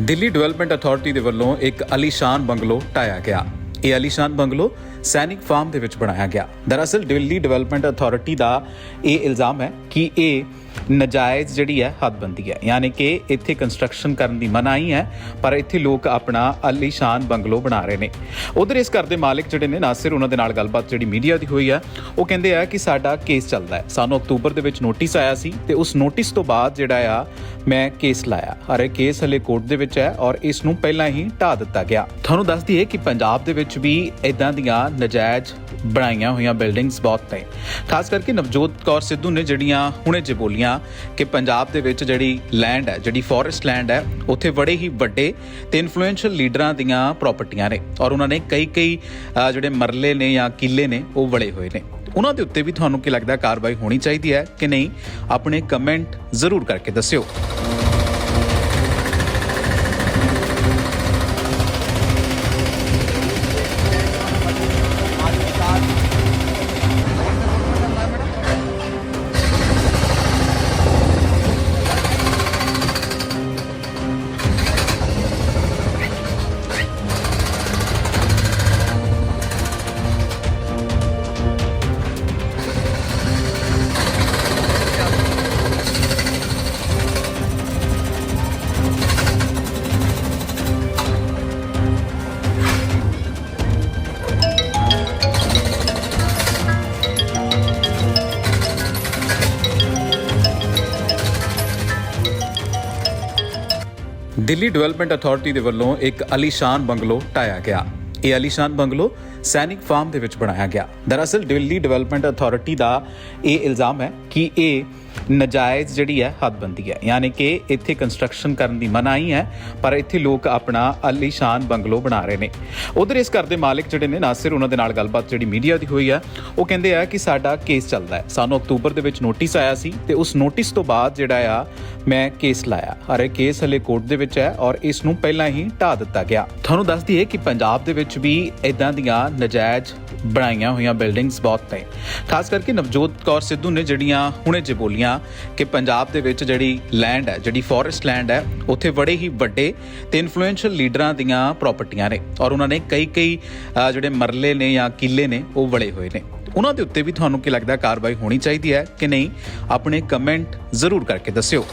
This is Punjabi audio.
ਦਿੱਲੀ ਡਿਵੈਲਪਮੈਂਟ ਅਥਾਰਟੀ ਦੇ ਵੱਲੋਂ ਇੱਕ ਅਲੀਸ਼ਾਨ ਬੰਗਲੋ ਢਾਇਆ ਗਿਆ। ਇਹ ਅਲੀਸ਼ਾਨ ਬੰਗਲੋ ਸੈਨਿਕ ਫਾਰਮ ਦੇ ਵਿੱਚ ਬਣਾਇਆ ਗਿਆ। ਦਰਅਸਲ ਦਿੱਲੀ ਡਿਵੈਲਪਮੈਂਟ ਅਥਾਰਟੀ ਦਾ ਇਹ ਇਲਜ਼ਾਮ ਹੈ ਕਿ ਇਹ ਨਜਾਇਜ਼ ਜਿਹੜੀ ਹੈ ਹੱਦਬੰਦੀ ਹੈ। ਯਾਨੀ ਕਿ ਇੱਥੇ ਕੰਸਟਰਕਸ਼ਨ ਕਰਨ ਦੀ ਮਨਾਹੀ ਹੈ, ਪਰ ਇੱਥੇ ਲੋਕ ਆਪਣਾ ਅਲੀਸ਼ਾਨ ਬੰਗਲੋ ਬਣਾ ਰਹੇ ਨੇ। ਉਧਰ ਇਸ ਘਰ ਦੇ ਮਾਲਕ ਜਿਹੜੇ ਨੇ, ਨਾਸਿਰ, ਉਹਨਾਂ ਦੇ ਨਾਲ ਗੱਲਬਾਤ ਜਿਹੜੀ ਮੀਡੀਆ ਦੀ ਹੋਈ ਹੈ, ਉਹ ਕਹਿੰਦੇ ਆ ਕਿ ਸਾਡਾ ਕੇਸ ਚੱਲਦਾ ਹੈ। ਸਾਨੂੰ ਅਕਤੂਬਰ ਦੇ ਵਿੱਚ ਨੋਟਿਸ ਆਇਆ ਸੀ ਤੇ ਉਸ ਨੋਟਿਸ ਤੋਂ ਬਾਅਦ ਜਿਹੜਾ ਆ, ਮੈਂ ਕੇਸ ਲਾਇਆ। ਔਰ ਕੇਸ ਹਲੇ ਕੋਰਟ ਦੇ ਵਿੱਚ ਹੈ ਔਰ ਇਸ ਨੂੰ ਪਹਿਲਾਂ ਹੀ ਢਾ ਦਿੱਤਾ ਗਿਆ। ਤੁਹਾਨੂੰ ਦੱਸ ਦਈਏ ਕਿ ਪੰਜਾਬ ਦੇ ਵਿੱਚ ਵੀ ਇਦਾਂ ਦੀਆਂ ਨਜਾਇਜ਼ ਬਣਾਈਆਂ ਹੋਈਆਂ ਬਿਲਡਿੰਗਸ ਬਹੁਤ ਨੇ। ਖਾਸ ਕਰਕੇ ਨਵਜੋਤ ਕੌਰ ਸਿੱਧੂ ਨੇ ਜਿਹੜੀਆਂ ਹੁਣੇ ਜੇ ਬੋਲੀਆਂ ਕਿ ਪੰਜਾਬ ਦੇ ਵਿੱਚ ਜਿਹੜੀ ਲੈਂਡ ਹੈ, ਜਿਹੜੀ ਫੋਰੈਸਟ ਲੈਂਡ ਹੈ, ਉੱਥੇ ਬੜੇ ਹੀ ਵੱਡੇ ਤੇ ਇਨਫਲੂਐਂਸ਼ੀਅਲ ਲੀਡਰਾਂ ਦੀਆਂ ਪ੍ਰਾਪਰਟੀਆਂ ਨੇ ਔਰ ਉਹਨਾਂ ਨੇ ਕਈ ਕਈ ਜਿਹੜੇ ਮਰਲੇ ਨੇ ਜਾਂ ਕਿੱਲੇ ਨੇ, ਉਹ ਵੜੇ ਹੋਏ ਨੇ। ਉਹਨਾਂ ਦੇ ਉੱਤੇ ਵੀ ਤੁਹਾਨੂੰ ਕੀ ਲੱਗਦਾ ਕਾਰਵਾਈ ਹੋਣੀ ਚਾਹੀਦੀ ਹੈ ਕਿ ਨਹੀਂ? ਆਪਣੇ ਕਮੈਂਟ ਜ਼ਰੂਰ ਕਰਕੇ ਦੱਸਿਓ। ਦਿੱਲੀ ਡਿਵੈਲਪਮੈਂਟ ਅਥਾਰਟੀ ਦੇ ਵੱਲੋਂ ਇੱਕ ਅਲੀਸ਼ਾਨ ਬੰਗਲੋ ਢਾਇਆ ਗਿਆ। ਇਹ ਅਲੀਸ਼ਾਨ ਬੰਗਲੋ ਸੈਨਿਕ ਫਾਰਮ ਦੇ ਵਿੱਚ ਬਣਾਇਆ ਗਿਆ। ਦਰਅਸਲ ਦਿੱਲੀ ਡਿਵੈਲਪਮੈਂਟ ਅਥਾਰਟੀ ਦਾ ਇਹ ਇਲਜ਼ਾਮ ਹੈ ਕਿ ਇਹ ਨਜਾਇਜ਼ ਜਿਹੜੀ ਹੈ ਹੱਦਬੰਦੀ ਹੈ। ਯਾਨੀ ਕਿ ਇੱਥੇ ਕੰਸਟਰਕਸ਼ਨ ਕਰਨ ਦੀ ਮਨਾਹੀ ਹੈ ਪਰ ਇੱਥੇ ਲੋਕ ਆਪਣਾ ਅਲੀਸ਼ਾਨ ਬੰਗਲੋ ਬਣਾ ਰਹੇ ਨੇ। ਉਧਰ ਇਸ ਘਰ ਦੇ ਮਾਲਕ ਜਿਹੜੇ ਨੇ, ਨਾਸਿਰ, ਉਹਨਾਂ ਦੇ ਨਾਲ ਗੱਲਬਾਤ ਜਿਹੜੀ ਮੀਡੀਆ ਦੀ ਹੋਈ ਹੈ, ਉਹ ਕਹਿੰਦੇ ਆ ਕਿ ਸਾਡਾ ਕੇਸ ਚੱਲਦਾ ਹੈ। ਸਾਨੂੰ ਅਕਤੂਬਰ ਦੇ ਵਿੱਚ ਨੋਟਿਸ ਆਇਆ ਸੀ ਤੇ ਉਸ ਨੋਟਿਸ ਤੋਂ ਬਾਅਦ ਜਿਹੜਾ ਆ, ਮੈਂ ਕੇਸ ਲਾਇਆ। ਔਰ ਇਹ ਕੇਸ ਹਲੇ ਕੋਰਟ ਦੇ ਵਿੱਚ ਹੈ ਔਰ ਇਸ ਨੂੰ ਪਹਿਲਾਂ ਹੀ ਢਾ ਦਿੱਤਾ ਗਿਆ। ਤੁਹਾਨੂੰ ਦੱਸ ਦਈਏ ਕਿ ਪੰਜਾਬ ਦੇ ਵਿੱਚ ਵੀ ਇਦਾਂ ਦੀਆਂ ਨਜਾਇਜ਼ ਬਣਾਈਆਂ ਹੋਈਆਂ ਬਿਲਡਿੰਗਸ ਬਹੁਤ ਨੇ। ਖਾਸ ਕਰਕੇ ਨਵਜੋਤ ਕੌਰ ਸਿੱਧੂ ਨੇ ਜਿਹੜੀਆਂ ਹੁਣੇ ਜੇ ਬੋਲੀਆਂ ਕਿ ਪੰਜਾਬ ਦੇ ਵਿੱਚ ਜਿਹੜੀ ਲੈਂਡ ਹੈ, ਜਿਹੜੀ ਫੋਰੈਸਟ ਲੈਂਡ ਹੈ, ਉੱਥੇ ਬੜੇ ਹੀ ਵੱਡੇ ਤੇ ਇਨਫਲੂਐਂਸ਼ੀਅਲ ਲੀਡਰਾਂ ਦੀਆਂ ਪ੍ਰਾਪਰਟੀਆਂ ਨੇ ਔਰ ਉਹਨਾਂ ਨੇ ਕਈ ਕਈ ਜਿਹੜੇ ਮਰਲੇ ਨੇ ਜਾਂ ਕਿੱਲੇ ਨੇ, ਉਹ ਵੜੇ ਹੋਏ ਨੇ। ਉਹਨਾਂ ਦੇ ਉੱਤੇ ਵੀ ਤੁਹਾਨੂੰ ਕੀ ਲੱਗਦਾ ਕਾਰਵਾਈ ਹੋਣੀ ਚਾਹੀਦੀ ਹੈ ਕਿ ਨਹੀਂ? ਆਪਣੇ ਕਮੈਂਟ ਜ਼ਰੂਰ ਕਰਕੇ ਦੱਸਿਓ।